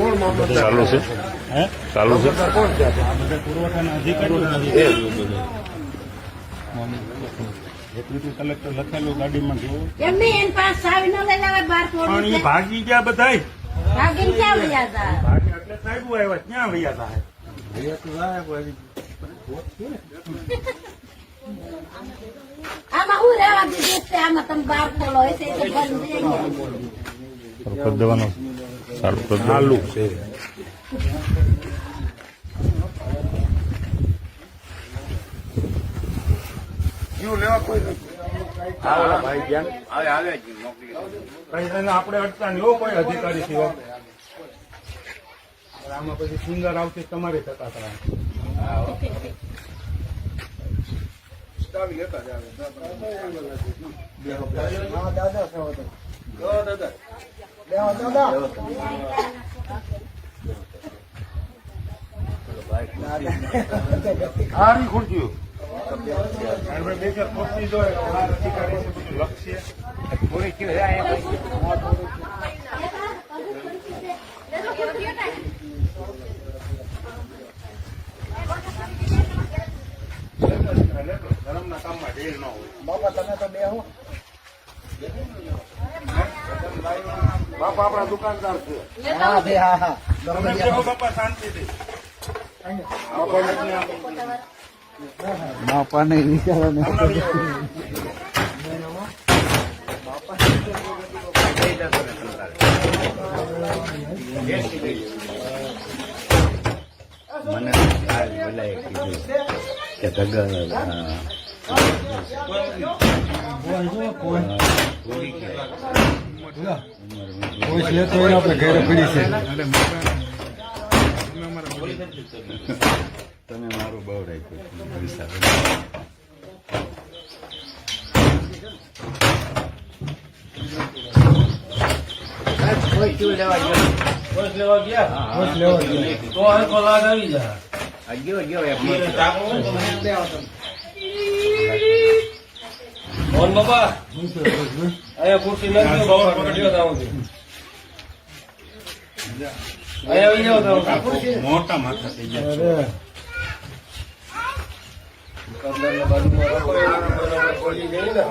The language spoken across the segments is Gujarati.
ચાલુ છે. ચાલુ છે. પુરવઠાના અધિકારીઓ કલેક્ટર લખેલું ગાડીમાં જોયું ભાગી ગયા બધા ક્યાં વયા હતા ભાગે એટલે સાહેબ આવ્યા. ક્યાં વૈયા હતા આમાં હું રહેવા દીધું છે? આમાં તમે બાર ખોલો બંધ થઈ કરી દેવાનું. ચાલુ તો ચાલુ છે આપણે અટતા નહીં કોઈ અધિકારી સિવાય. આમાં પછી સુંદર આવતી તમારી થતા હતા દાદા ખુરશીઓ આપણે બે ચાર ખુરશી જોઈએ તો આ અધિકારી છે બધું લખશે. ધર્મના કામમાં ઢીલ ન હોય. બાપા આપણા દુકાનદાર છે તમે બેહો બાપા શાંતિથી બાપાને ત્યાં બાપાને વિચારો ને મને આ બધાએ કીધું કે તગર કોઈ લેતો હોય આપણે ઘરે પડી છે તમે મારું બહુ રાખ્યું વિચાર બસ લેવા ગયો ગયો ગયો એક મોહન બાપા અહીંયા ખુરશી નથી પકડ્યો તાવ અહીંયા આવી જાઓ તાવ મોટા માથા થઈ ગયા બાજુમાં રાખો એના બરાબર ગઈ ને?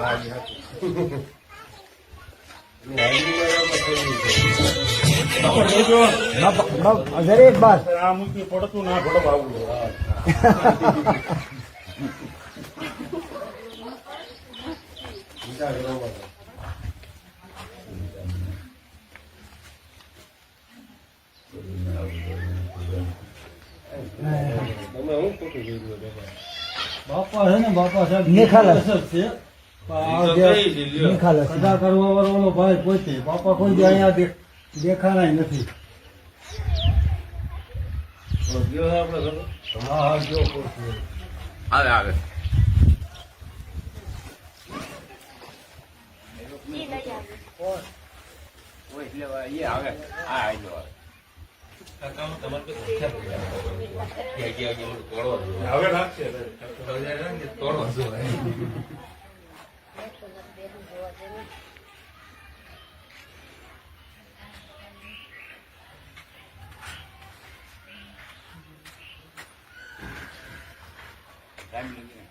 આ મૂકી પડતું ના પડો આવું તમે હું ખોટું જોઈ રહ્યો બાપા છે ને બાપા સાહેબ નિખાલસ. છે. નિખાલસ. કદા કરવા વાળો ભાઈ પોતે બાપા કોઈ બી અહીંયા દેખાણાય નથી. આવે આવે ઓય એટલે એ આવે આ આજો આવે હવે લાગશે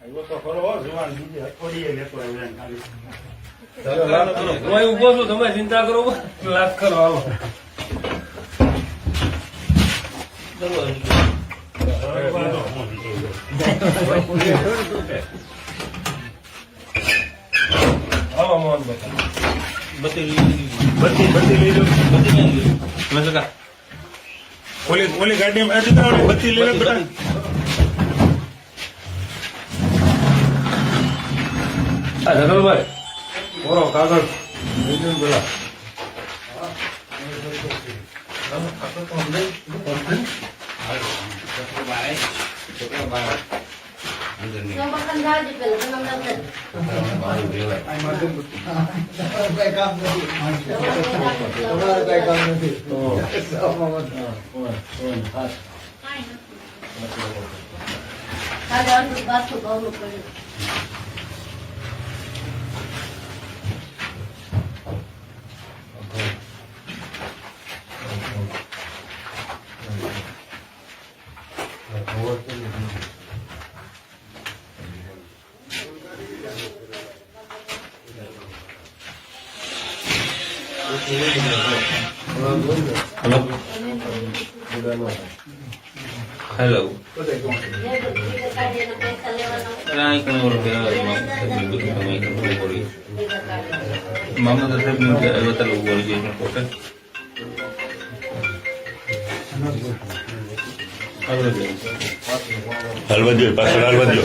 આવ્યો તો ખરો હો, જુવાન બીજે અઠવાડિયે લેતો આવ્યો એને ખાલી. હું ઊભો ઊભો છું તમે ચિંતા કરો. લાખ કરો આવો. આવો મોહન બધી. બત્તી બત્તી લઈ લો. બધી લઈ કા? ઓલી ઓલી ઓલી? બત્તી લઈ લો બેટા. આ ઓરો કાગળ પેલા કામ નથી হ্যালো হ্যালো মোহাম্মদ সাহেব নিউজে আইবাতা লোক বলছি ওকে Al bandido, paso al bandido.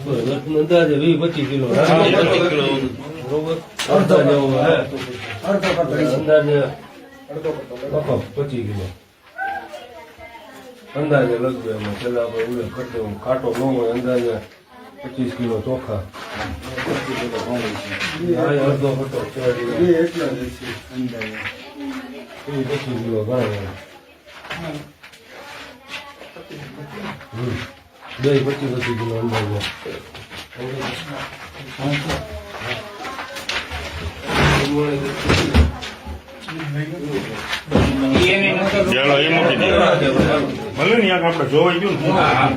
અંદાજે વીસ પચીસ કિલો બરોબર અડધા જેવો કરતો અંદાજે પચીસ કિલો અંદાજે લગભગ એમાં છેલ્લા આપણે ઉલ્લેખ કરી દઉં કાંટો હોય અંદાજે પચીસ કિલો ચોખા અડધો પચીસ કિલો ગણાય દહીં પચીસ પચીસ કિલો અંદાજમાં ચાલો એ મૂકી આપણે જોવાઈ ગયું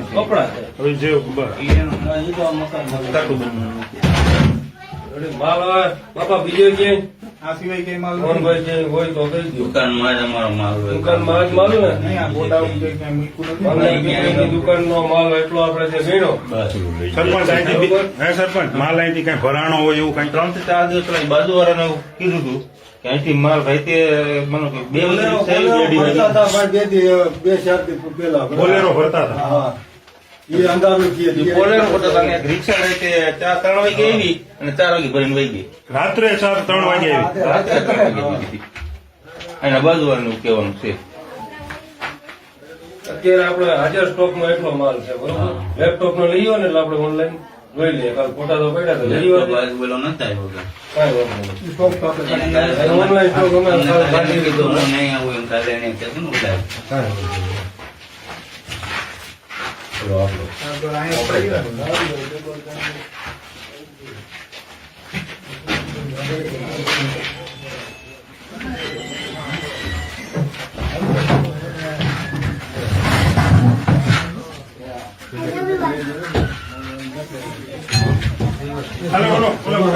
કપડા હવે જે બાપા બીજો ક્યાંય માલ મોહનભાઈ ક્યાંય હોય તો કહી દો દુકાનમાં જ અમારો માલ હોય. દુકાનમાં જ માલ ને? online ની દુકાનનો માલ એટલો આપણે જે ગણ્યો સરપંચ અહીંથી હે સરપંચ માલ અહીંથી કઈ ભરાણો હોય એવું કઈ? ત્રણથી ચાર દિવસ પેલા બાજુ વાળાને કીધું હતું કે અહીંથી માલ ભાઈ તે મને બે બોલેરો ભરતા હતા બે ચાર પેલા બોલેરો ભરતા હતા? હા. એ અંધારું છે બોલેરો ફોટો તાને રિક્ષા રહી તે ચાર ત્રણ વાગે આવી અને ચાર વાગે ભરીને વહી ગઈ. રાત્રે ચાર ત્રણ વાગે આવી. રાત્રે ત્રણ વાગે વહી અને બાજુ વાળાનું કહેવાનું છે. અત્યારે આપણે હાજર સ્ટોકમાં એટલો માલ છે બરોબર? લેપટોપ નો લઈએ ને એટલે આપણે ઓનલાઈન જોઈ લઈએ. કાલ ફોટા તો પડ્યા તો લઈ આવો. બોલો નતા આવ્યો. કાંઈ નહીં. સ્ટોક કાલે lo hablo. Hello, hello,